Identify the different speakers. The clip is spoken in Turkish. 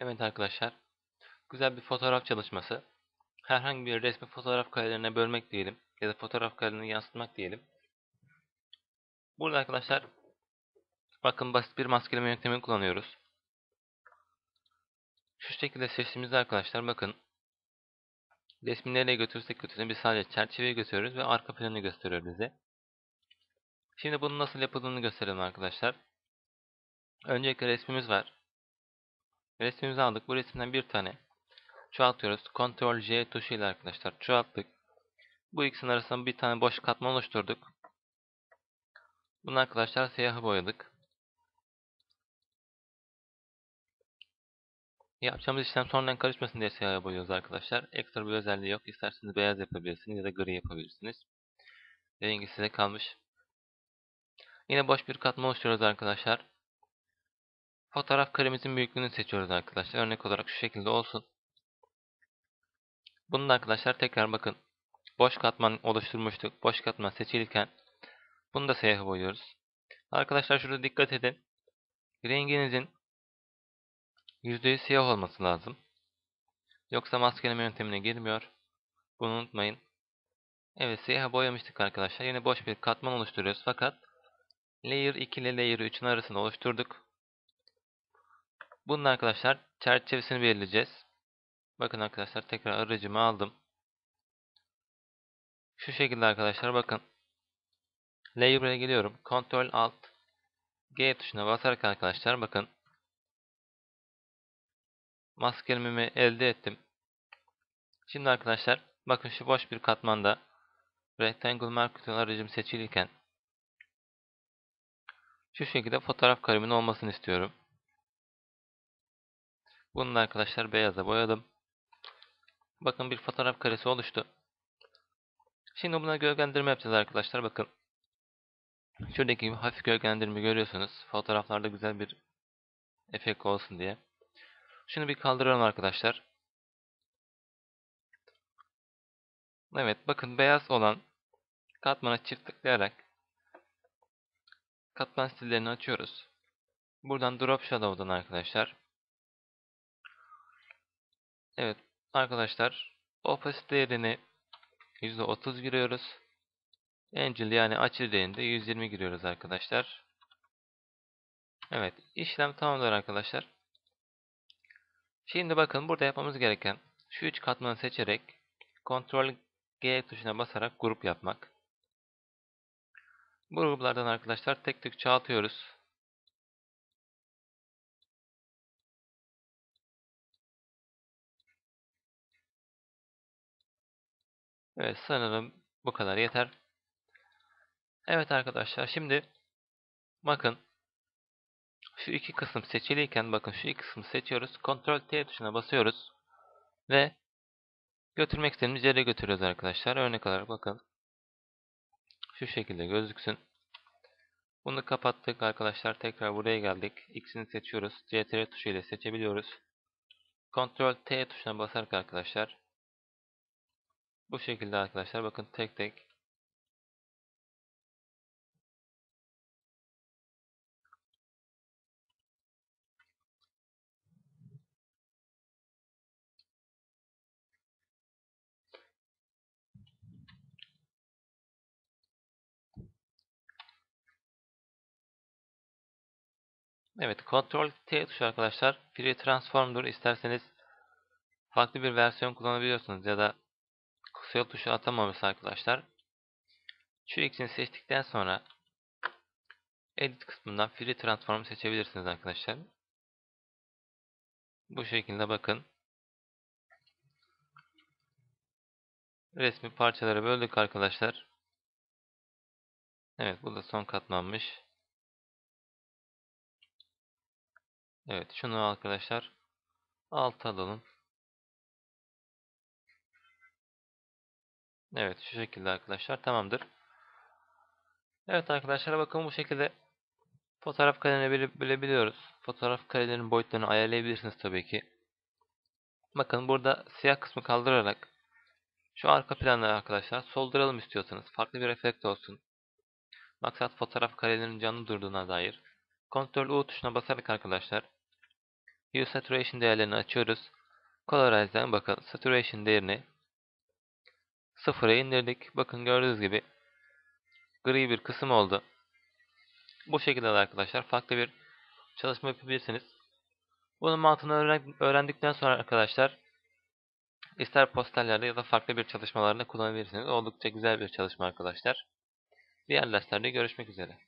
Speaker 1: Evet arkadaşlar, güzel bir fotoğraf çalışması. Herhangi bir resmi fotoğraf karelerine bölmek diyelim ya da fotoğraf karelerini yansıtmak diyelim. Burada arkadaşlar bakın basit bir maskeleme yöntemi kullanıyoruz. Şu şekilde seçtiğimizde arkadaşlar bakın resmi nereye götürürsek götürelim biz sadece çerçeveyi götürüyoruz ve arka planı gösteriyor bize. Şimdi bunun nasıl yapıldığını gösterelim arkadaşlar. Öncelikle resmimiz var. Resmimizi aldık. Bu resimden bir tane çoğaltıyoruz. Ctrl J tuşuyla arkadaşlar çoğalttık. Bu ikisinin arasında bir tane boş katman oluşturduk. Bunu arkadaşlar siyahı boyadık. Yapacağımız işlem sonradan karışmasın diye siyahı boyuyoruz arkadaşlar. Ekstra bir özelliği yok. İsterseniz beyaz yapabilirsiniz ya da gri yapabilirsiniz. Rengi size kalmış. Yine boş bir katman oluşturuyoruz arkadaşlar. Fotoğraf karemizin büyüklüğünü seçiyoruz arkadaşlar. Örnek olarak şu şekilde olsun. Bunu da arkadaşlar tekrar bakın. Boş katman oluşturmuştuk. Boş katman seçilirken bunu da siyahı boyuyoruz. Arkadaşlar şurada dikkat edin. Renginizin %100 siyah olması lazım. Yoksa maskeleme yöntemine girmiyor. Bunu unutmayın. Evet siyah boyamıştık arkadaşlar. Yine boş bir katman oluşturuyoruz. Fakat Layer 2 ile Layer 3'ün arasında oluşturduk. Bunun arkadaşlar çerçevesini belirleyeceğiz. Bakın arkadaşlar tekrar aracımı aldım. Şu şekilde arkadaşlar bakın. Layer'a geliyorum. Ctrl Alt G tuşuna basarak arkadaşlar bakın. Maskelememi elde ettim. Şimdi arkadaşlar bakın şu boş bir katmanda Rectangle Marketing aracım seçilirken şu şekilde fotoğraf karemin olmasını istiyorum. Bunu da arkadaşlar beyaza boyadım. Bakın bir fotoğraf karesi oluştu. Şimdi buna gölgelendirme yapacağız arkadaşlar. Bakın. Şuradaki hafif gölgelendirme görüyorsunuz. Fotoğraflarda güzel bir efekt olsun diye. Şunu bir kaldıralım arkadaşlar. Evet bakın beyaz olan katmana çift tıklayarak katman stillerini açıyoruz. Buradan Drop Shadow'dan arkadaşlar. Evet arkadaşlar opacity değerini %30 giriyoruz. Angel yani açı değerinde 120 giriyoruz arkadaşlar. Evet işlem tamamdır arkadaşlar. Şimdi bakın burada yapmamız gereken şu üç katmanı seçerek Ctrl G tuşuna basarak grup yapmak. Bu gruplardan arkadaşlar tek tek çoğaltıyoruz. Evet sanırım bu kadar yeter. Evet arkadaşlar şimdi bakın şu iki kısım seçiliyken bakın şu iki kısmı seçiyoruz. Ctrl T tuşuna basıyoruz. Ve götürmek istediğimiz yere götürüyoruz arkadaşlar. Örnek olarak bakın. Şu şekilde gözüksün. Bunu kapattık arkadaşlar. Tekrar buraya geldik. X'ini seçiyoruz. CTRL tuşu ile seçebiliyoruz. Ctrl T tuşuna basarak arkadaşlar bu şekilde arkadaşlar. Bakın tek tek. Evet, Ctrl T tuşu arkadaşlar. Free Transform'dur. İsterseniz farklı bir versiyon kullanabiliyorsunuz ya da kısa tuşu atamamış arkadaşlar. Şu ikisini seçtikten sonra Edit kısmından Free Transform seçebilirsiniz arkadaşlar. Bu şekilde bakın. Resmi parçalara böldük arkadaşlar. Evet bu da son katmanmış. Evet şunu arkadaşlar alt alalım. Evet şu şekilde arkadaşlar tamamdır. Evet arkadaşlar bakın bu şekilde fotoğraf karelerini bilebiliyoruz. Fotoğraf karelerinin boyutlarını ayarlayabilirsiniz tabii ki. Bakın burada siyah kısmı kaldırarak şu arka planları arkadaşlar solduralım istiyorsanız. Farklı bir efekt olsun. Maksat fotoğraf karelerinin canlı durduğuna dair. Ctrl U tuşuna basarak arkadaşlar Hue Saturation değerlerini açıyoruz. Colorize'den bakın Saturation değerini sıfıra indirdik. Bakın gördüğünüz gibi gri bir kısım oldu. Bu şekilde de arkadaşlar farklı bir çalışma yapabilirsiniz. Bunun mantığını öğren- öğrendikten sonra arkadaşlar ister posterlerde ya da farklı bir çalışmalarda kullanabilirsiniz. Oldukça güzel bir çalışma arkadaşlar. Diğer derslerde görüşmek üzere.